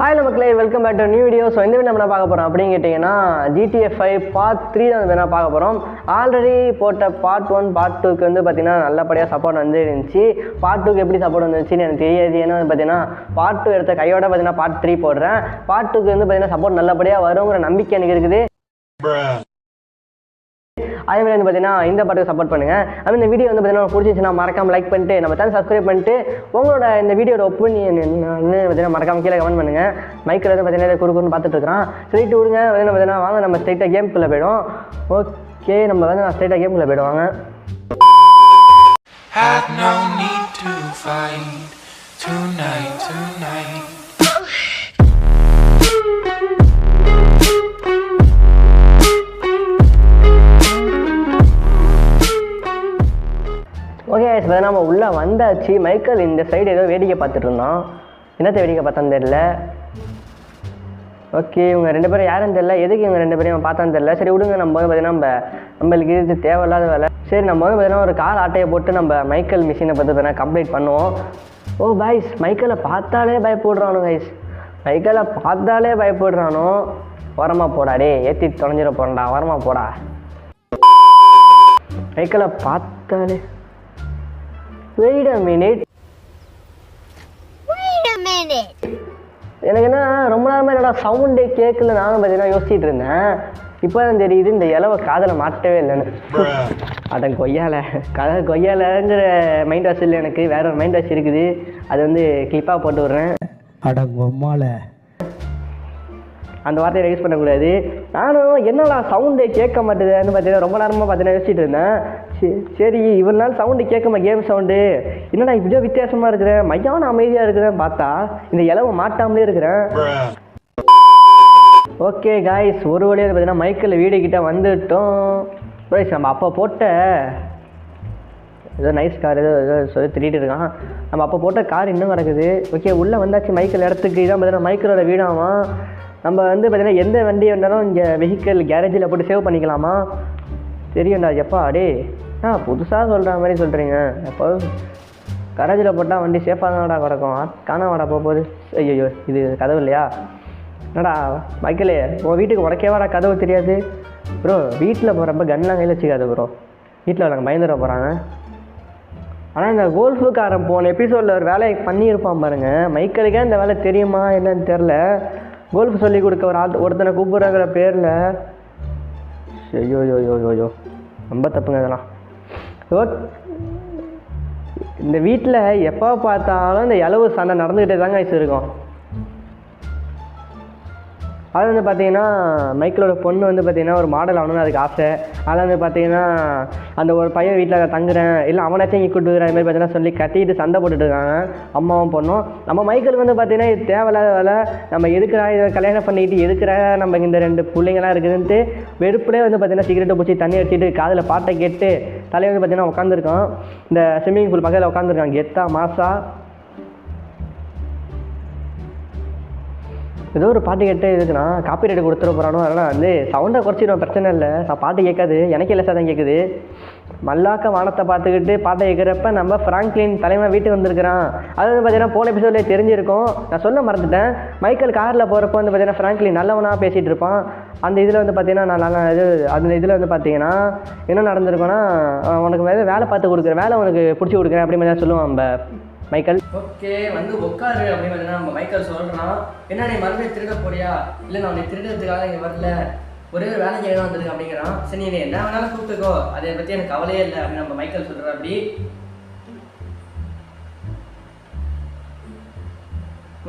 Hi மக்களே welcome back to new video so இந்த video நம்ம என்ன பார்க்க போகிறோம் அப்படின்னு கேட்டிங்கன்னா ஜிடிஎஃப் ஃபைவ் பார்ட் த்ரீ தான் வந்து பார்க்க போகிறோம் ஆல்ரெடி போட்ட பார்ட் ஒன் பார்ட் டூக்கு வந்து பார்த்திங்கன்னா நல்லபடியாக சப்போர்ட் வந்து இருந்துச்சு பார்ட் டூக்கு எப்படி சப்போர்ட் வந்துச்சுன்னு எனக்கு தெரியாது. ஏன்னா வந்து பார்த்தீங்கன்னா பார்ட் டூ எடுத்த கையோட பார்த்தீங்கன்னா பார்ட் த்ரீ போடுறேன். பார்ட் டூக்கு வந்து பார்த்தீங்கன்னா சப்போர்ட் நல்லபடியாக வருங்கிற நம்பிக்கை எனக்கு இருக்குது. அதே மாதிரி வந்து பார்த்தீங்கன்னா இந்த பாட்டுக்கு சப்போர்ட் பண்ணுங்கள் அது இந்த வீடியோ வந்து பார்த்தீங்கன்னா பிடிச்சிச்சுன்னா மறக்காம லைக் பண்ணிட்டு நம்ம சேனல் சப்ஸ்கிரைப் பண்ணிட்டு உங்களோட இந்த வீடியோட ஒப்பீனியன் என்னன்னு பார்த்தீங்கன்னா மறக்காம கீழே கமெண்ட் பண்ணுங்க. மைக்கில் வந்து பார்த்தீங்கன்னா குறுக்குன்னு பார்த்துட்டு இருக்கிறான் சொல்லிட்டு விடுங்க. வந்து பார்த்தீங்கன்னா வாங்க நம்ம ஸ்ட்ரைட்டாக கேம்குள்ளே போயிடும் ஓகே நம்ம வந்து நான் ஸ்ட்ரைட்டாக கேம்குள்ளே போயிடுவாங்க Had no ஆச்சு மைக்கேல் இந்த சைடு ஏதோ வேடிக்கை பார்த்துட்டு இருந்தான். என்னத்தை வேடிக்கை பார்த்தான்னு தெரில ஓகே இவங்க ரெண்டு பேரும் யாரும் தெரில எதுக்கு இவங்க ரெண்டு பேரையும் பார்த்தான்னு தெரில சரி விடுங்க. நம்ம வந்து பார்த்தீங்கன்னா நம்ம நம்மளுக்கு இது தேவையில்லாத வேலை. சரி நம்ம வந்து பார்த்தீங்கன்னா ஒரு கால் ஆட்டையை போட்டு நம்ம மைக்கேல் மிஷினை பற்றி பார்த்தீங்கன்னா கம்ப்ளீட் பண்ணுவோம். ஓ பாய்ஸ் மைக்கேலை பார்த்தாலே பயப்படுறானோ கைஸ் மைக்கேலை பார்த்தாலே பயப்படுறானோ? வரமா போடா டே ஏற்றி தொலைஞ்சிட போறேன்டா. வரமா போடா. மைக்கேலை பார்த்தாலே wait a minute Wait a minute. எனக்கு என்ன ரொம்ப நேரமாக என்னடா சவுண்டே கேட்கல நானும் பார்த்தீங்கன்னா யோசிச்சுட்டு இருந்தேன். இப்போ தான் தெரியுது இந்த இலவை காதில் மாட்டவே இல்லைன்னு. அட கொய்யால கதை கொய்யாலங்கிற மைண்ட் வாஷ் இல்லை எனக்கு. வேற ஒரு மைண்ட் வாஷ் இருக்குது. அது வந்து கிளிப்பாக போட்டு விட்றேன். அடங்கொம்மால அந்த வார்த்தையை யூஸ் பண்ணக்கூடாது. நானும் என்னடா சவுண்டு கேட்க மாட்டேதுன்னு பார்த்தீங்கன்னா ரொம்ப நேரமாக பார்த்தீங்கன்னா யோசிச்சுட்டு இருந்தேன். சரி, சரி இவ்வளோ நாள் சவுண்டு கேட்குமா கேம் சவுண்டு என்னடா இப்படியோ வித்தியாசமாக இருக்கிறேன் மையான அமைதியாக இருக்கிறேன் பார்த்தா இந்த இலவை மாட்டாமலே இருக்கிறேன். ஓகே காய்ஸ் ஒரு வழியாக பார்த்தீங்கன்னா மைக்கில் வீடு கிட்டே வந்துட்டோம். ப்ரைஸ் நம்ம அப்போ போட்ட ஏதோ நைஸ் கார் ஏதோ ஏதோ சொல்லி திட்டிட்டு இருக்கான். நம்ம அப்போ போட்ட கார் இன்னும் கிடக்குது. ஓகே உள்ளே வந்தாச்சு மைக்கிள் இடத்துக்கு. இதான் பார்த்தீங்கன்னா மைக்கிளோட வீடாமா? நம்ம வந்து பார்த்தீங்கன்னா எந்த வண்டி வேணாலும் இங்கே வெஹிக்கிள் கேரேஜில் போட்டு சேவ் பண்ணிக்கலாமா? தெரியும்டா எப்பா அடே ஆ புதுசாக சொல்கிற மாதிரி சொல்கிறீங்க எப்போ? கரேஜில் போட்டால் வண்டி சேஃபாக தானடா கிடக்கும். காணாமடா போக போகுது ஐயோ இது கதவு இல்லையா? என்னடா மைக்கிளே உன் வீட்டுக்கு உடக்கேவாடா கதவு தெரியாது. ப்ரோ வீட்டில் போகிறப்ப கன்லாம் கையில் வச்சுக்காது ப்ரோ வீட்டில் நாங்கள் பயந்துட போகிறாங்க ஆனால் இந்த கோல்ஃபுக்காரன் போன எபிசோடில் ஒரு வேலையை பண்ணியிருப்பான் பாருங்கள் மைக்கேலுக்கே இந்த வேலை தெரியுமா என்னன்னு தெரில கோல்ஃப் சொல்லி கொடுக்க ஒரு ஆள் ஒருத்தனை கூப்பிட்றங்கிற பேரில். ஐயோ யோ யோ யோ யோ ரொம்ப தப்புங்க இதெல்லாம். ஓ இந்த வீட்டில் எப்போ பார்த்தாலும் இந்த இலவு சண்டை நடந்துக்கிட்டே தாங்க வச்சுருக்கோம் அது வந்து பார்த்தீங்கன்னா மைக்கிளோட பொண்ணு வந்து பார்த்தீங்கன்னா ஒரு மாடல் ஆகணும்னு அதுக்கு ஆசை. அதில் வந்து பார்த்தீங்கன்னா அந்த ஒரு பையன் வீட்டில் தங்குறேன். இல்லை அவனாச்சும் இங்கே கூட்டு மாதிரி பார்த்தீங்கன்னா சொல்லி கட்டிட்டு சண்டை போட்டுட்டு இருக்காங்க அம்மாவும் பொண்ணும். நம்ம மைக்கிளுக்கு வந்து பார்த்தீங்கன்னா இது தேவையில்லாத வேலை. நம்ம எதுக்குறா இதை கல்யாணம் பண்ணிட்டு எதுக்குறா நம்ம இந்த ரெண்டு பிள்ளைங்களாம் இருக்குதுன்ட்டு வெறுப்புலேயே வந்து பார்த்தீங்கன்னா சிகரெட்டை பிடிச்சி தண்ணி அடிச்சிட்டு காதில் பாட்டை கேட்டு தலையை வந்து பார்த்தீங்கன்னா உட்காந்துருக்கான் இந்த ஸ்விம்மிங் பூல் பக்கத்தில் உட்காந்துருக்கான் கெத்தா மாசா. ஏதோ ஒரு பாட்டு கேட்டு இதுக்குன்னா காப்பி ரைட் கொடுத்துட போகிறானோ அதனால் வந்து சவுண்டை குறைச்சிடும் பிரச்சனை இல்லை. நான் பாட்டு கேட்காது எனக்கே இல்லை தான் கேட்குது. மல்லாக்க வானத்தை பார்த்துக்கிட்டு பாட்டை கேட்குறப்ப நம்ம ஃப்ராங்க்லின் தலைமை வீட்டுக்கு வந்திருக்கிறான். அது வந்து பார்த்தீங்கன்னா போன எபிசோட்லேயே தெரிஞ்சிருக்கும். நான் சொல்ல மறந்துட்டேன். மைக்கேல் காரில் போகிறப்ப வந்து பார்த்தீங்கன்னா ஃப்ராங்க்லின் நல்லவனாக பேசிகிட்டு இருப்பான். அந்த இதில் வந்து பார்த்தீங்கன்னா நான் நல்லா இது அந்த இதில் வந்து பார்த்தீங்கன்னா என்ன நடந்திருக்கோன்னா உனக்கு வேலை வேலை பார்த்து கொடுக்குறேன் வேலை உனக்கு பிடிச்சி கொடுக்குறேன் அப்படி மாதிரி சொல்லுவான் நம்ம. மைக்கேல். ஓகே வந்து உட்காரு அப்படின்னு பார்த்தீங்கன்னா நம்ம மைக்கேல் சொல்கிறான் என்ன நீ மறுபடியும் திருட போறியா? இல்லை நான் உன்னை திருடுறதுக்காக இங்கே வரல. ஒரே ஒரு வேலைக்கு தான் வந்திருக்கேன் அப்படிங்கிறான். சரி நீ என்ன வேணாலும் கூப்பிட்டுக்கோ. அதை பற்றி எனக்கு கவலையே இல்லை அப்படின்னு நம்ம மைக்கேல் சொல்கிறா அப்படி.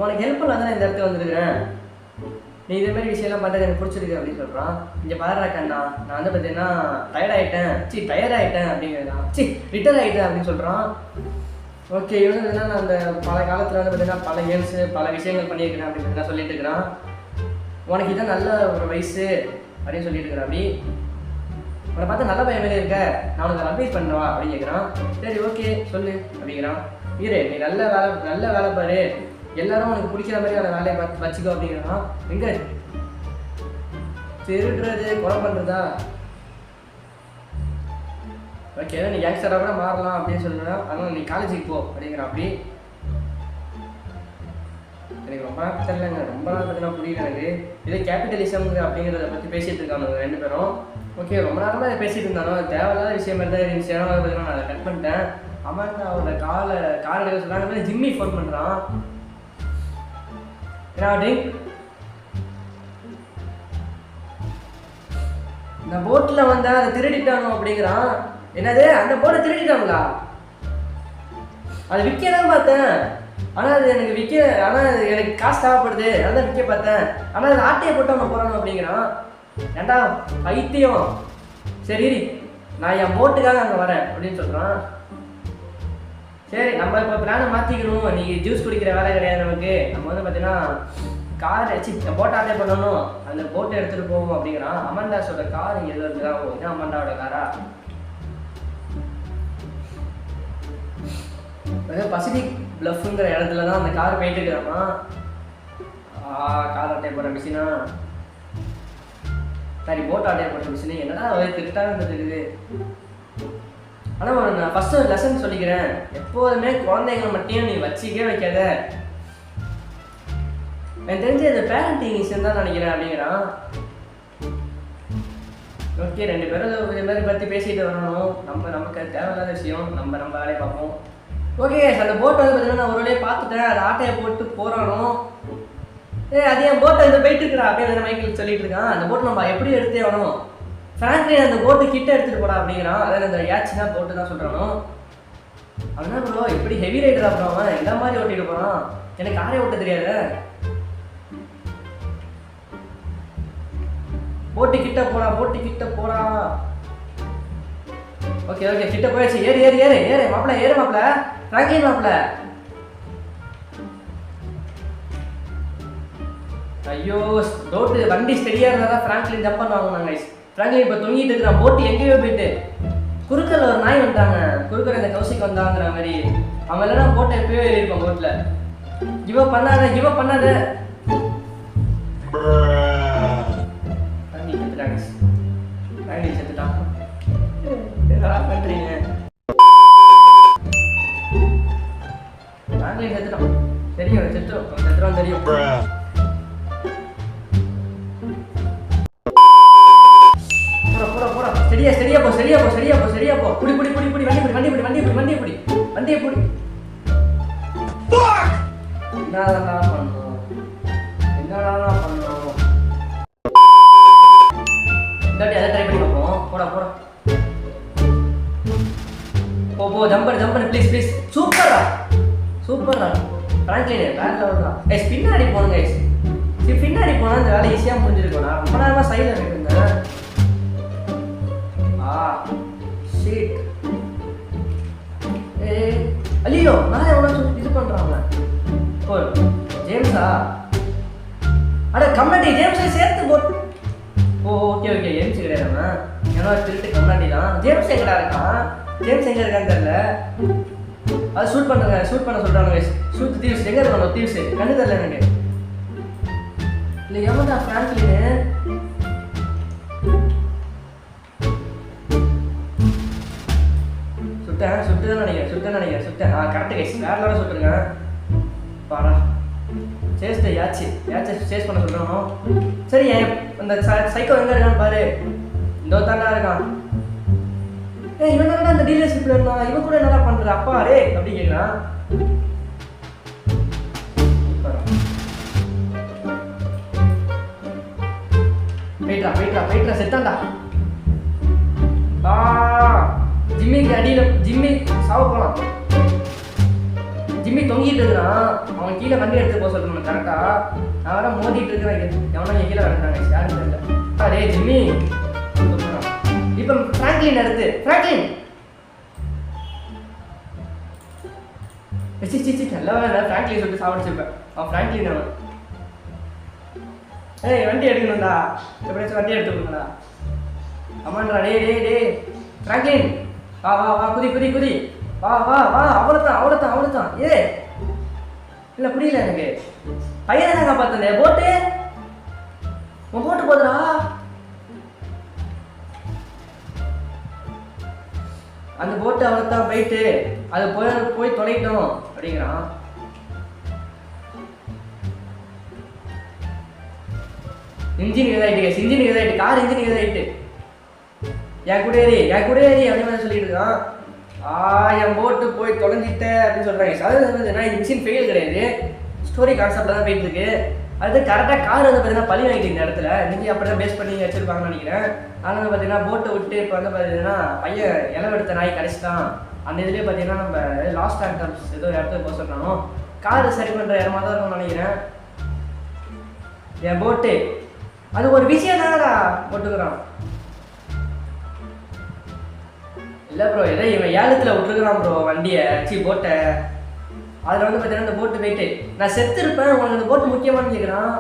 உனக்கு ஹெல்ப் பண்ணால் தான் இந்த இடத்துக்கு வந்துருக்கிறேன்? நீ இதே மாதிரி விஷயம்லாம் பண்ணுறது எனக்கு பிடிச்சிருக்கு அப்படின்னு சொல்கிறான் இங்கே பாரு கண்ணா நான் வந்து பார்த்தீங்கன்னா டயர்ட் ஆகிட்டேன் சி டயர்ட் ஆகிட்டேன் அப்படிங்கிறான். சி ரிட்டர் ஆகிட்டேன் அப்படின்னு சொல்கிறான் ஓகே இவன் என்னன்னா நான் அந்த பல காலத்தில் வந்து பார்த்தீங்கன்னா பல கேம்ஸு பல விஷயங்கள் பண்ணியிருக்கிறேன் அப்படின்னு தான் சொல்லிட்டு இருக்கிறான். உனக்கு இதான் நல்ல ஒரு வயசு அப்படின்னு சொல்லிட்டு இருக்கிறான். அப்படி. உன்னை பார்த்தா நல்ல பையன் மேலே இருக்க. நான் உனக்கு அட்வைஸ் பண்ணுவா? அப்படின்னு கேட்குறான் சரி ஓகே சொல்லு அப்படிங்கிறான். இரு நீ நல்ல வேலை நல்ல வேலை பாரு. எல்லாரும் உனக்கு பிடிக்கிற மாதிரி அந்த வேலையை பார்த்து வச்சுக்கோ அப்படிங்கிறான். எங்க? திருடுறது கொலை பண்ணுறதா ஓகே நீ யங்ஸ்டராக கூட மாறலாம் அப்படின்னு சொல்லுறேன் அதனால் நீ காலேஜுக்கு போ அப்படிங்கிற அப்படி. எனக்கு ரொம்ப நாள் தெரியலங்க. ரொம்ப நாள் பார்த்தீங்கன்னா புரியல எனக்கு. இதே கேபிட்டலிசம் அப்படிங்கிறத பற்றி பேசிகிட்டு இருக்காங்க ரெண்டு பேரும். ஓகே ரொம்ப நேரமாக அதை பேசிகிட்டு இருந்தாலும் அது தேவையில்லாத விஷயம் மாதிரி தான் இருந்துச்சு. ஏன்னா பார்த்தீங்கன்னா நான் அதை கட் பண்ணிட்டேன். அவன் அவரோட காலை கால் எடுக்க சொன்னாங்க. ஜிம்மி ஃபோன் பண்ணுறான் என்ன ட்ரிங்க் இந்த போட்டில் வந்தேன் அதை திருடிட்டானோ அப்படிங்கிறான். என்னது? அந்த போட்டை திருடிட்டாங்களா அது விற்க தான் பார்த்தேன். ஆனால் அது எனக்கு விற்க ஆனால் அது எனக்கு காசு தேவைப்படுது. அதான் விற்க பார்த்தேன். ஆனால் அது ஆட்டையை போட்டு அவன் போகிறானோ அப்படிங்கிறான். ஏண்டா பைத்தியம். சரி நான் என் போட்டுக்காக அங்கே வரேன் அப்படின்னு சொல்கிறான் சரி நம்ம இப்போ பிளானை மாற்றிக்கணும் நீ ஜூஸ் குடிக்கிற வேலை கிடையாது நமக்கு. நம்ம வந்து பார்த்தீங்கன்னா கார் வச்சு போட் ஆட்டே பண்ணணும். அந்த போட்டை எடுத்துகிட்டு போவோம் அப்படிங்கிறான். அமர்தாஸோட கார் இங்கே எதுவும் இருக்குதா? ஓ இதான் காரா பசிபிக் பிளஃப்ங்கிற இடத்துல தான் அந்த கார் போயிட்டு இருக்கிறாமா கார் அட்டை போகிற மிஷினா சரி போட் அட்டை போடுற மிஷினு என்னடா அவர் திருட்டாக தெரியுது ஆனால் நான் ஃபஸ்ட்டு ஒரு லெசன் சொல்லிக்கிறேன். எப்போதுமே குழந்தைங்களை மட்டும் நீ வச்சிக்கவே வைக்காத. எனக்கு தெரிஞ்சு அது பேரண்டிங் விஷயம் தான் நினைக்கிறேன் அப்படிங்கிறான் ஓகே ரெண்டு பேரும் இது மாதிரி பற்றி பேசிட்டு வரணும். நம்ம நமக்கு தேவையில்லாத விஷயம். நம்ம நம்ம வேலையை பார்ப்போம். ஓகே அந்த போட்டை வந்து பார்த்தீங்கன்னா நான் ஒரு வழியாக பார்த்துட்டேன். அது ஆட்டையை போட்டு போகிறானோ ஏ அது என் போட்டை இந்த போயிட்டு இருக்கிறா அப்படின்னு மைக்கில் சொல்லிட்டு இருக்கான். அந்த போட்டை நம்ம எப்படி எடுத்தே ஆகணும் ஃப்ராங்க்லின் அந்த போட்டு கிட்ட எடுத்துகிட்டு போடா அப்படிங்கிறான். அதாவது அந்த யாச்சினா போட்டு தான் சொல்கிறானோ அவனா ப்ரோ எப்படி ஹெவி ரைடர் அப்புறம் அவன்? எந்த மாதிரி ஓட்டிட்டு போகிறான் எனக்கு காரே ஓட்ட தெரியாது. போட்டு கிட்ட போடா போட்டு கிட்ட போடா. ஓகே ஓகே கிட்ட போயாச்சு. ஏறு ஏறு ஏறு ஏறு மாப்பிள்ள ஏறு மாப்பிள ஃப்ராங்க்லின் மாப்பிள ஐயோ ரோட்டு வண்டி ஸ்டெடியா இருந்தா தான் ஃப்ராங்க்லின் ஜம்ப் பண்ணுவாங்க நாங்க ஃப்ராங்க்லின் இப்போ தொங்கிட்டு இருக்கிறான். போட்டு எங்கேயோ போயிட்டு. குறுக்கல் ஒரு நாய் வந்துட்டாங்க குறுக்கல் இந்த கௌசிக்கு வந்தாங்கிற மாதிரி. அவன் இல்லைனா போட்டை எப்பயோ ஏறி இருப்பான் போட்டில் இவ பண்ணாத இவ பண்ணாத. செத்துறான் தெரியும் சரியா சரியா போ சரியா போ சரியா போ சரியா போ புடி புடி புடி புடி வண்டி புடி வண்டி புடி வண்டி புடி வண்டி புடி என்னடா பண்ணணும் என்னடா பண்ணணும் இந்தாட்டி அதை ட்ரை பண்ணி பார்ப்போம் போடா போடா போ போ ஜம்பர் ஜம்பர் ப்ளீஸ் ப்ளீஸ் சூப்பரா சூப்பரா ஃப்ராங்க்லின் வேற லெவல் தான். கைஸ் பின்னாடி போகணும் கைஸ் சரி பின்னாடி போனால் இந்த வேலை ஈஸியாக முடிஞ்சிருக்கும் நான் ரொம்ப நேரமாக சைடில் இருந்தேன். ஆ ஷீட் ஏ ஐயோ நான் எவ்வளோ சொல்லி இது பண்ணுறாங்க ஓ ஜேம்ஸா? அட கம்னாடி ஜேம்ஸை சேர்த்து போட்டு ஓ ஓகே ஓகே ஜேம்ஸ் கிடையாது ஏன்னா திருட்டு கம்னாடி தான் ஜேம்ஸ் எங்கடா இருக்கான்? ஜேம்ஸ் எங்கே இருக்கான்னு தெரில அது ஷூட் பண்ணுங்க ஷூட் பண்ண சொல்கிறாங்க ஷூட் தீவ்ஸ் எங்கே இருக்கணும்? தீவ்ஸ் கண்ணு தெரியல எனக்கு. இல்லை எவன்டா ஃப்ராங்க்லின்னு சுட்டேன் சுட்டு தான் நினைக்கிறேன் சுட்டேன் நினைக்கிறேன் சுட்டேன். ஆ கரெக்டு கைஸ் வேற லெவலில் சுட்டுருங்க. பாடா சேஸ்ட்டு யாச்சு யாச்சு சேஸ் பண்ண சொல்கிறோம் சரி என் அந்த சைக்கோ எங்கே இருக்கான்னு பாரு. இந்த தாண்டா இருக்கான். இவன் என்னடா அந்த டீலர்ஷிப்ல இருந்தான் இவன் கூட என்னடா பண்ற அப்பா ரே அப்படி கேட்குறான் போயிட்டா போயிட்டா போயிட்டா செத்தான்டா ஆ ஜிம்மிக்கு அடியில் ஜிம்மி சாவ போலாம். ஜிம்மி தொங்கிட்டு இருக்கிறான் அவன் கீழே வண்டி எடுத்து போக சொல்லணும் கரெக்டா நான் வேற மோதிட்டு இருக்கிறேன் எவனோ கீழே கிடக்குறாங்க யாரும் தெரியல. அரே ஜிம்மி. இப்போ ஃப்ராங்க்லின் எடுத்து ஃப்ராங்க்லின் சி சி சி நல்ல வேணா ஃப்ராங்க்லின் சொல்லிட்டு சாப்பிடுச்சிருப்பேன் அவன் ஃப்ராங்க்லின் அவன். ஏய் வண்டி எடுக்கணும்டா எப்படியாச்சும் வண்டி எடுத்துக்கணும்டா ஆமாண்டா டே. டேய் டேய் ஃப்ராங்க்லின் வா வா வா குதி குதி குதி. வா வா வா அவ்வளோதான் அவ்வளோதான் அவ்வளோதான் ஏ. இல்லை புரியல எனக்கு. பையனை தான் காப்பாத்தனே? போட்டு. உன் போட்டு போதுடா. அந்த போட்டு அவர்தான் போயிட்டு அது போய் போய் தொலைட்டோம் அப்படிங்கிறான். இன்ஜின் இதாயிட்டு இன்ஜின் இதாயிட்டு கார் இன்ஜின் இதாயிட்டு. என் கூட ஏறி என் கூட ஏறி அதே மாதிரி சொல்லிட்டு இருக்கான். ஆ என் போட்டு போய் தொலைஞ்சிட்டேன் அப்படின்னு சொல்கிறாங்க சாதாரண என்ன இன்ஜின் ஃபெயில் கிடையாது. ஸ்டோரி கான்செப்டாக தான் போயிட்டு இருக்கு. அது கரெக்டாக கார் வந்து பார்த்தீங்கன்னா பழி வாங்கிட்டு இந்த இடத்துல. இன்னைக்கு அப்படி தான் பேஸ் பண்ணி வச்சிருப்பாங்கன்னு நினைக்கிறேன். ஆனால் வந்து பார்த்தீங்கன்னா போட்டை விட்டு இப்போ வந்து பார்த்தீங்கன்னா பையன் இளவெடுத்த நாய் கடிச்சிட்டான். அந்த இதுலேயே பார்த்தீங்கன்னா நம்ம லாஸ்ட் ஆக்டர்ஸ் ஏதோ இடத்துக்கு போக சொல்றானோ. கார் சரி பண்ணுற இடமா தான் இருக்கும்னு நினைக்கிறேன். என் போட்டு அது ஒரு விஷயம் தானடா போட்டுக்கிறான். இல்லை ப்ரோ ஏதோ இவன் ஏலத்தில் விட்டுருக்குறான் ப்ரோ வண்டியை. சி போட்டை அதில் வந்து பார்த்தீங்கன்னா இந்த போட்டு போயிட்டு நான் செத்து இருப்பேன் உனக்கு இந்த போட்டு முக்கியமானு கேட்குறான்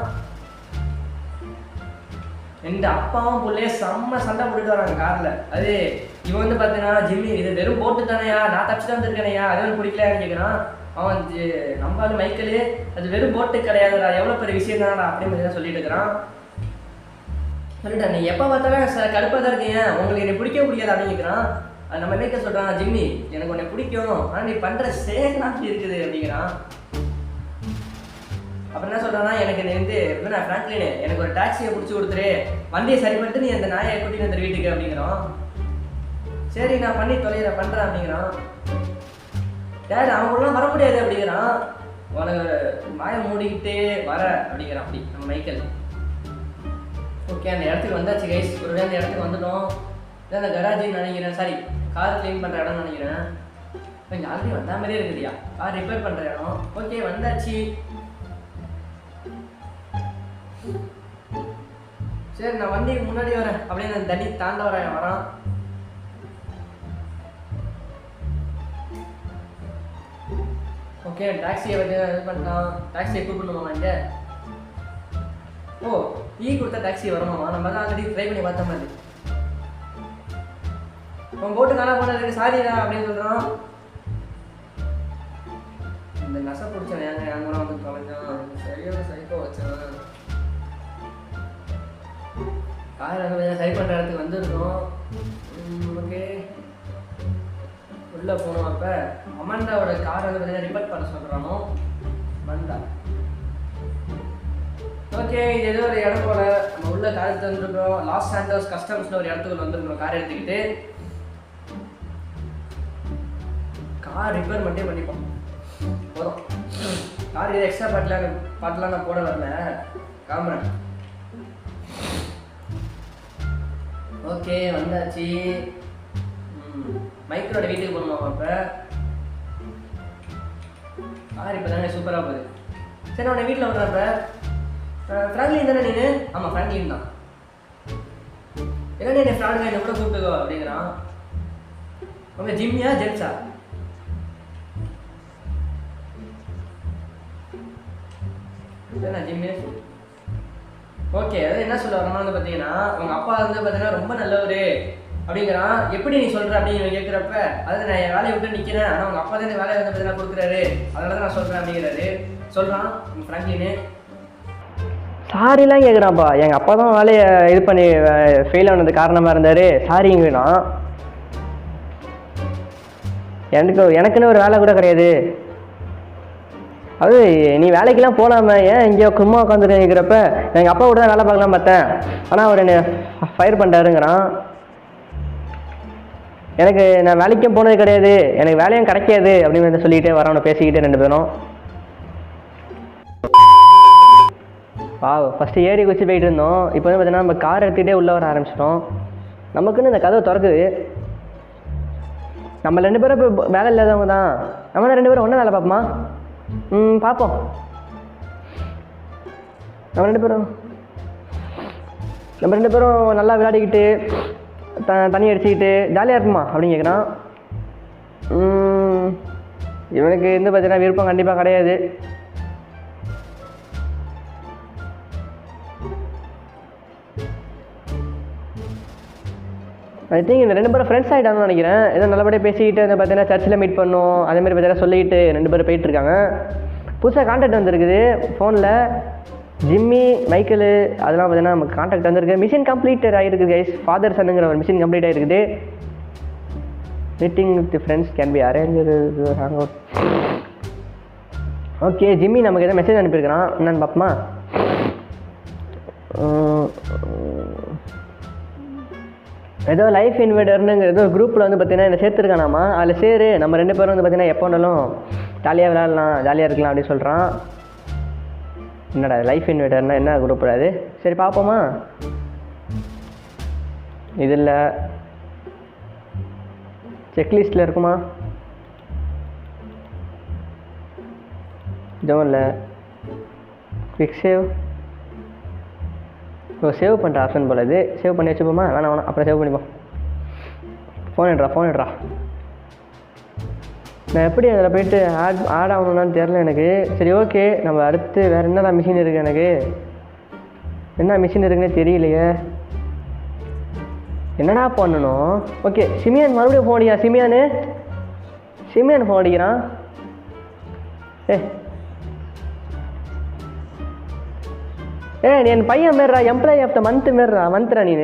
எந்த அப்பாவும் பிள்ளைய செம்ம சண்டை போட்டுட்டு வராங்க காரில். அது இவன் வந்து பார்த்தீங்கன்னா ஜிம்மி இது வெறும் போட்டு தானேயா? நான் தப்பிச்சு இருக்கேனையா அது வந்து பிடிக்கலையான்னு கேட்குறான் அவன் ஜி- நம்ம ஆளு மைக்கேலு அது வெறும் போட்டு கிடையாதுடா. எவ்வளோ பெரிய விஷயம் தானடா அப்படின்னு சொல்லி தான் சொல்லிட்டு இருக்கிறான். சொல்லிட்டேன் நீ எப்போ பார்த்தாலும் ச கடுப்பாக தான் இருக்கீங்க உங்களுக்கு என்னை பிடிக்க பிடிக்காது அப்படின்னு கேட்குறான் நம்ம என்ன சொல்கிறான் ஜிம்மி எனக்கு உன்னை பிடிக்கும். ஆனால் நீ பண்ணுற செயல் இருக்குது அப்படிங்கிறான். அப்புறம் என்ன சொல்கிறான்னா எனக்கு நீ வந்து இப்போ நான் ஃப்ராங்க்லின் எனக்கு ஒரு டாக்ஸியை பிடிச்சி கொடுத்துரு. வண்டியை சரி பண்ணிட்டு நீ அந்த நாயை கூட்டிட்டு வந்துரு வீட்டுக்கு அப்படிங்கிறான். சரி நான் பண்ணி தொலைகிறேன் பண்ணுறேன் அப்படிங்கிறான். டேட் அவன் கூடலாம் வர முடியாது அப்படிங்கிறான். உனக்கு மாய மூடிக்கிட்டே வர அப்படிங்கிறான். அப்படி நம்ம மைக்கேல். ஓகே அந்த இடத்துக்கு வந்தாச்சு கைஸ் ஒரு அந்த இடத்துக்கு வந்துட்டோம். இல்லை அந்த கராஜின்னு நினைக்கிறேன். சாரி கார் க்ளீன் பண்ணுற இடம்னு நினைக்கிறேன். கொஞ்சம் ஆல்ரெடி வந்த மாதிரியே இருக்குதுயா? கார் ரிப்பேர் பண்ணுற இடம். ஓகே வந்தாச்சு. சரி நான் வண்டிக்கு முன்னாடி வரேன். அப்படியே நான் தண்ணி தாண்ட வரேன். வரான் ஓகே டாக்ஸியை வந்து இது பண்ணலாம். டாக்ஸியை கூப்பிடணுமா இங்கே ஓ e ஈ கொடுத்தா டாக்ஸி வருமாமா நம்ம தான் ஆல்ரெடி ட்ரை பண்ணி பார்த்த மாதிரி. உன் போட்டு காணா போனதுக்கு சாரிடா அப்படின்னு சொல்கிறான் இந்த நசை பிடிச்சவன் ஏங்க என் கூட வந்து தொலைஞ்சான் சரியான சைக்கோ வச்சான் கார் வந்து சரி பண்ணுற இடத்துக்கு வந்திருக்கோம். ஓகே உள்ளே போனோம் அப்போ. அமண்டாவோட கார் வந்து பார்த்தீங்கன்னா ரிப்பேர் பண்ண சொல்கிறானோ மண்டா ஓகே இது ஏதோ ஒரு இடம் போல. நம்ம உள்ள கார் எடுத்து வந்துருக்கோம். லாஸ் சாண்டோஸ் கஸ்டம்ஸ்ல ஒரு இடத்துக்கு வந்துருக்கோம். கார் எடுத்துக்கிட்டு. கார் ரிப்பேர் மட்டும் பண்ணிப்போம். போதும். கார் இது எக்ஸ்ட்ரா பாட்டிலாம் பாட்டெலாம் நான் போட வரல. காமரன் ஓகே வந்தாச்சு. மைக்ரோட வீட்டுக்கு போகணுமா அப்போ? கார் இப்போ தானே சூப்பராக போகுது. சரி நான் உன்னை வீட்டில் இப்போ ஃப்ராங்க்லின் தானே நீனு? ஆமாம் ஃப்ராங்க்லின் தான். என்ன நீ ஃப்ராங்க்லின் என்ன கூட கூப்பிட்டுக்கோ அப்படிங்கிறான். உங்கள் ஜிம்மியா ஜென்ஸா என்ன ஜிம்மியா ஓகே அதாவது என்ன சொல்ல வரணும்னு வந்து பார்த்தீங்கன்னா உங்கள் அப்பா வந்து பார்த்தீங்கன்னா ரொம்ப நல்லவர். அப்படிங்கிறான் எப்படி நீ சொல்கிற அப்படின்னு கேட்குறப்ப அதாவது நான் என் வேலையை விட்டு நிற்கிறேன் ஆனால் உங்கள் அப்பா தான் இந்த வேலையை வந்து பார்த்தீங்கன்னா கொடுக்குறாரு. அதனால தான் நான் சொல்கிறேன் அப்படிங்கிறாரு. சொல்கிறான் ஃப்ராங்க்லின்னு சாரிலாம் கேட்குறான்ப்பா எங்கள் அப்பா தான் வேலையை இது பண்ணி ஃபெயில் ஆனது காரணமாக இருந்தார். சாரிங்கண்ணா எனக்கு எனக்குன்னு ஒரு வேலை கூட கிடையாது. அது நீ வேலைக்கெல்லாம் போகலாமே ஏன் இங்கே சும்மா உட்காந்துருக்கிறப்ப எங்கள் அப்பா கூட தான் வேலை பார்க்கலாம் பார்த்தேன். ஆனால் அவர் என்னை ஃபயர் பண்ணிட்டாருங்கிறான் எனக்கு நான் வேலைக்கும் போனது கிடையாது எனக்கு வேலையும் கிடைக்காது அப்படின்னு சொல்லிகிட்டே சொல்லிக்கிட்டே வரோம் பேசிக்கிட்டே ரெண்டு பேரும். வா ஃபஸ்ட்டு ஏறி குச்சி போயிட்டு இருந்தோம். இப்போ வந்து பார்த்தீங்கன்னா நம்ம கார் எடுத்துக்கிட்டே உள்ளே வர ஆரம்பிச்சிட்டோம். நமக்குன்னு இந்த கதவை திறக்குது. நம்ம ரெண்டு பேரும் இப்போ வேலை இல்லாதவங்க தான். நம்ம தான் ரெண்டு பேரும் ஒன்றா வேலை பார்ப்போமா? ம் பார்ப்போம் நம்ம ரெண்டு பேரும். நம்ம ரெண்டு பேரும் நல்லா விளையாடிக்கிட்டு த தண்ணி அடிச்சுக்கிட்டு ஜாலியாக இருக்குமா? அப்படின்னு கேட்குறான் இவனுக்கு வந்து பார்த்தீங்கன்னா விருப்பம் கண்டிப்பாக கிடையாது. ஐ திங்க் இந்த ரெண்டு பேரும் ஃப்ரெண்ட்ஸ் ஆகிட்டாங்கன்னு நினைக்கிறேன். ஏதோ நல்லபடியாக பேசிக்கிட்டு வந்து பார்த்தீங்கன்னா சர்ச்சில் மீட் பண்ணோம். அதே மாதிரி பார்த்தீங்கன்னா சொல்லிக்கிட்டு ரெண்டு பேரும் போயிட்டு இருக்காங்க. புதுசாக கான்டாக்ட் வந்திருக்குது. ஃபோனில் ஜிம்மி மைக்கேலு அதெல்லாம் பார்த்தீங்கன்னா நமக்கு கான்டாக்ட் வந்திருக்கு. மிஷின் கம்ப்ளீட்டட் ஆகிருக்கு கைஸ் ஃபாதர் சன்னுங்கிற ஒரு மிஷின் கம்ப்ளீட் ஆகிருக்குது meeting with friends can be arrange hang out okay Jimmy நமக்கு எதாவது மெசேஜ் அனுப்பியிருக்கிறான். என்னன்னு பார்ப்போமா? ஏதோ லைஃப் இன்வைடர்னுங்க ஏதோ குரூப்பில் வந்து பார்த்தீங்கன்னா என்ன சேர்த்துருக்கானாமா? அதில் சேரு. நம்ம ரெண்டு பேரும் வந்து பார்த்தீங்கன்னா எப்போ வேணாலும் ஜாலியாக விளாட்லாம் ஜாலியாக இருக்கலாம் அப்படின்னு சொல்கிறான் என்னடா லைஃப் இன்வைடர்னா என்ன குரூப் அது சரி பார்ப்போமா? இது இல்லை. செக்லிஸ்ட்டில் இருக்குமா? இதுவும் இல்லை. குவிக் சேவ் இப்போ சேவ் பண்ணுற ஆப்ஷன் போல இது. சேவ் பண்ணி வச்சுப்போமா? வேணாம் வேணாம். அப்புறம் சேவ் பண்ணிப்போம். ஃபோன் எடுறா ஃபோன் எடுறா. நான் எப்படி அதில் போயிட்டு ஆட் ஆட் ஆகணும்னான்னு தெரில எனக்கு. சரி ஓகே நம்ம அடுத்து வேறு என்னடா மிஷின் இருக்குது எனக்கு? என்ன மிஷின் இருக்குன்னே தெரியலையே. என்னடா பண்ணணும்? ஓகே சிமியான் மறுபடியும் ஃபோன் அடிக்கிறா. சிமியானு? சிமியான் ஃபோன் அடிக்கிறான். ஏ ஏ என் பையன் மாரிடா எம்ப்ளாயி ஆஃப் த மந்த் மாரிடா மந்த்ரா நீ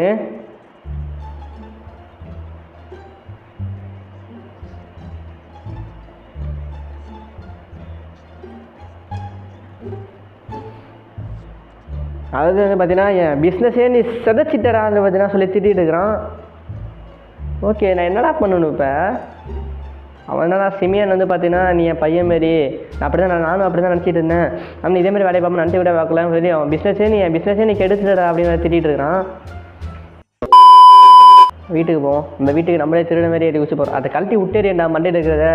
அதாவது வந்து பார்த்தீங்கன்னா என் பிஸ்னஸே நீ சிதைச்சிட்டடான்னு பார்த்தீங்கன்னா சொல்லி திட்டிகிட்டு இருக்கிறான். ஓகே நான் என்னடா பண்ணணும் இப்போ? அவன் என்னடா சிமியன் வந்து பார்த்தீங்கன்னா நீ என் பையன் மாரி. அப்படி தான் நான் நானும் அப்படி தான் நினச்சிட்டு இருந்தேன். நம்ம இதேமாரி வேலையை பார்ப்போம் நினச்சி விட பார்க்கலாம். சொல்லி அவன் பிஸ்னஸே நீ என் பிஸ்னஸே நீ கெடுத்துடா அப்படின்னு திட்டிகிட்டு இருக்கிறான் வீட்டுக்கு போவோம் இந்த வீட்டுக்கு நம்மளே திருட மாதிரி ஏறி குச்சி போகிறோம் அதை கழட்டி விட்டேறியண்டா மண்டையில் இருக்கிறத.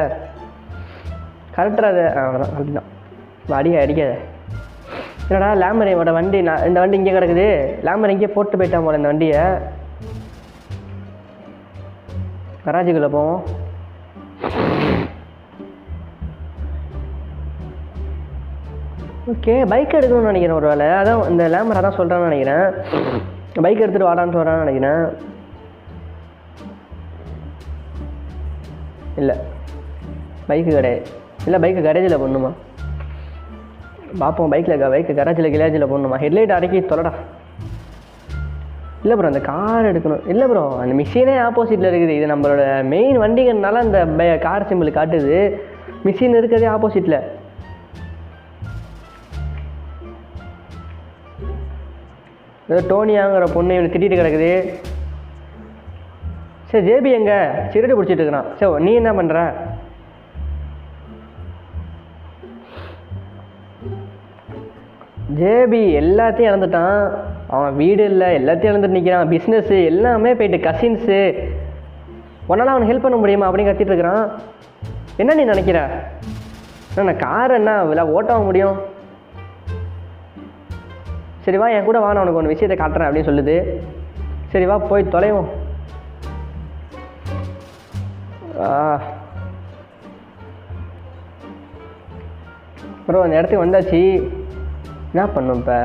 கரெக்டாக அதை. அவ்வளோதான் கழட்டி தான் அடிக்க அடிக்காத. என்னடா லேமர் என்னோட வண்டி நான் இந்த வண்டி இங்கே கிடக்குது. லேமர் இங்கே போட்டு போயிட்டான் போல இந்த வண்டியை. கராஜுக்குள்ளே போவோம். ஓகே பைக் எடுக்கணும்னு நினைக்கிறேன் ஒரு வேலை அதான் இந்த லேமர் அதான் சொல்கிறேன்னு நினைக்கிறேன். பைக் எடுத்துகிட்டு வாடான்னு சொல்கிறான்னு நினைக்கிறேன். இல்லை. பைக்கு கிடையாது இல்லை பைக்கு கரேஜில் பண்ணுமா பார்ப்போம் பைக்கில் பைக்கு கராச்சியில் கிளாஜில் போடணுமா? ஹெட்லைட் அடக்கி தொலைடா. இல்லை ப்ரோ அந்த கார் எடுக்கணும். இல்லை ப்ரோ அந்த மிஷினே ஆப்போசிட்டில் இருக்குது. இது நம்மளோட மெயின் வண்டிங்கிறதுனால அந்த கார் சிம்பிள் காட்டுது. மிஷின் இருக்கிறதே ஆப்போசிட்டில் ஏதோ டோனியாங்கிற பொண்ணு இவனை திட்டிட்டு கிடக்குது. சரி ஜேபி எங்க? சிரடு பிடிச்சிட்டு இருக்கிறான். சரி நீ என்ன பண்ணுற ஜேபி எல்லாத்தையும் இழந்துட்டான். அவன் வீடு இல்லை எல்லாத்தையும் இழந்துட்டு நிற்கிறான் பிஸ்னஸ்ஸு எல்லாமே போயிட்டு கசின்ஸு உன்னால் அவனை ஹெல்ப் பண்ண முடியுமா அப்படின்னு கத்திட்டு இருக்கிறான். என்ன நீ நினைக்கிற? என்ன கார் என்ன விழா ஓட்டவும் முடியும்? சரி வா என் கூட வா நான் உனக்கு ஒன்று விஷயத்தை காட்டுறேன் அப்படின்னு சொல்லுது. சரி வா போய் தொலைவோம். அப்புறம் அந்த இடத்துக்கு வந்தாச்சு. என்ன பண்ணும் இப்போ?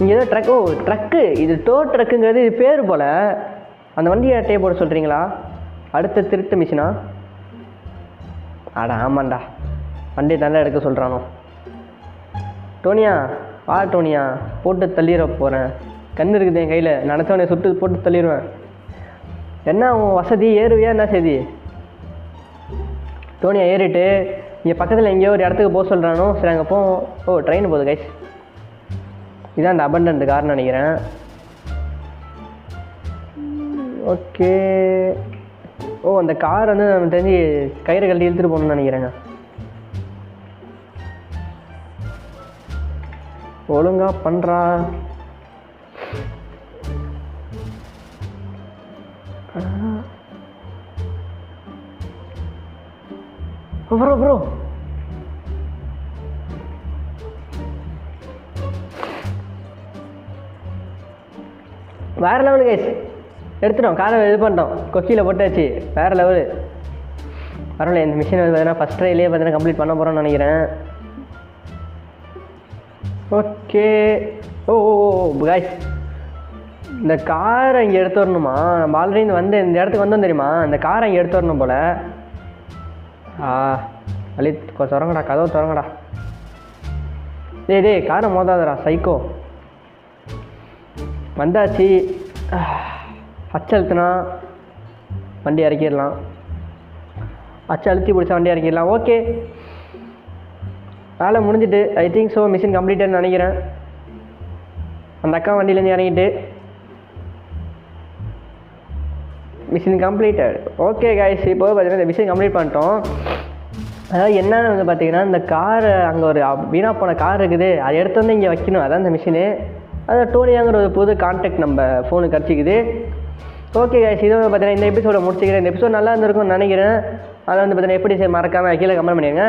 இங்கே ஏதோ ட்ரக் ஓ ட்ரக்கு. இது டோ ட்ரக்குங்கிறது இது பேர் போல். அந்த வண்டியை டே போட சொல்கிறீங்களா அடுத்த திருட்டு மிஷினா? அட ஆமாண்டா. வண்டி நல்லா எடுக்க சொல்கிறானோ டோனியா வா டோனியா போட்டு தள்ளிட போகிறேன் கண் இருக்குது என் கையில். நினச்சவனே சுட்டு போட்டு தள்ளிடுவேன். என்ன உன் வசதி? ஏறுவியா? என்ன செய்தி? டோனியா ஏறிட்டு இங்கே பக்கத்தில் எங்கேயோ ஒரு இடத்துக்கு போக சொல்கிறானோ சரி அங்கே போ. ஓ ட்ரெயின் போகுது கைஸ் இதான் அந்த அபண்டன்ட் கார்னு நினைக்கிறேன். ஓகே ஓ அந்த கார் வந்து நம்ம தெரிஞ்சு கயிறு கழட்டி இழுத்துட்டு போகணும்னு நினைக்கிறேங்க. ஒழுங்கா பண்ணுறா ப்ரோ ப்ரோ வேறு லெவலு கைஸ் எடுத்துட்டோம். காரை இது பண்ணிட்டோம். கொக்கியில் போட்டாச்சு. வேறு லெவலு பரவாயில்ல இந்த மிஷின் வந்து பார்த்தீங்கன்னா ஃபஸ்ட் ட்ரைலேயே பார்த்தீங்கன்னா கம்ப்ளீட் பண்ண போகிறோம்னு நினைக்கிறேன். ஓகே. ஓ பாய் காய்ஸ் இந்த காரை இங்கே எடுத்து வரணுமா? நம்ம ஆல்ரெடி இந்த வந்து இந்த இடத்துக்கு வந்தோம் தெரியுமா? இந்த காரை இங்கே எடுத்து வரணும் போல். ஆ அலி கொஞ்சம் திறங்கடா கதவை திறங்கடா. டேய் டேய் காரை மோதாதடா சைக்கோ வந்தாச்சு. அச்சு வண்டி இறக்கிடலாம். அச்சு அழுத்தி பிடிச்சா வண்டி இறக்கிடலாம். ஓகே. வேலை முடிஞ்சிட்டு ஐ திங்க் ஸோ மிஷின் கம்ப்ளீட்டட்னு நினைக்கிறேன். அந்த அக்கா வண்டியிலேருந்து இறங்கிட்டு மிஷின் கம்ப்ளீட்டட் ஓகே கைஸ் இப்போ பார்த்தீங்கன்னா இந்த மிஷின் கம்ப்ளீட் பண்ணிட்டோம். அதாவது என்னென்னு வந்து பார்த்தீங்கன்னா இந்த கார் அங்கே ஒரு வீணாக போன கார் இருக்குது. அதை எடுத்து வந்து இங்கே வைக்கணும். அதான் இந்த மிஷினு அது டோனியாங்கிற ஒரு புது கான்டாக்ட் நம்ம ஃபோனுக்கு கிடச்சிக்குது. ஓகே கைஸ் இது வந்து பார்த்தீங்கன்னா இந்த எபிசோட முடிச்சுக்கிறேன். இந்த எபிசோட் நல்லா இருந்திருக்கும்னு நினைக்கிறேன். அதை வந்து பார்த்தீங்கன்னா எப்படி சரி மறக்காமல் கீழே கமெண்ட் பண்ணிடுங்க.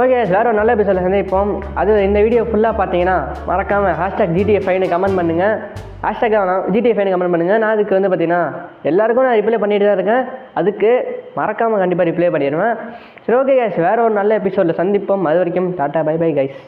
ஓகே வேறு ஒரு நல்ல எபிசோட சந்திப்போம். அது இந்த வீடியோ ஃபுல்லாக பார்த்தீங்கன்னா மறக்காமல் ஹேஷ்டாக் ஜிடிஎஃப் ஃபைனு கமெண்ட் பண்ணுங்கள் ஹேஷ்டாக் வேணாம் ஜிடிஎஃப் ஃபைனு கமெண்ட் பண்ணுங்கள் நான் அதுக்கு வந்து பார்த்தீங்கன்னா எல்லாருக்கும் நான் ரிப்ளை பண்ணிட்டு தான் இருக்கேன். அதுக்கு மறக்காமல் கண்டிப்பாக ரிப்ளை பண்ணிடுவேன். சரி ஓகே கைஸ் வேறு ஒரு நல்ல எபிசோடில் சந்திப்போம். அது வரைக்கும் டாட்டா பை பை கைஸ்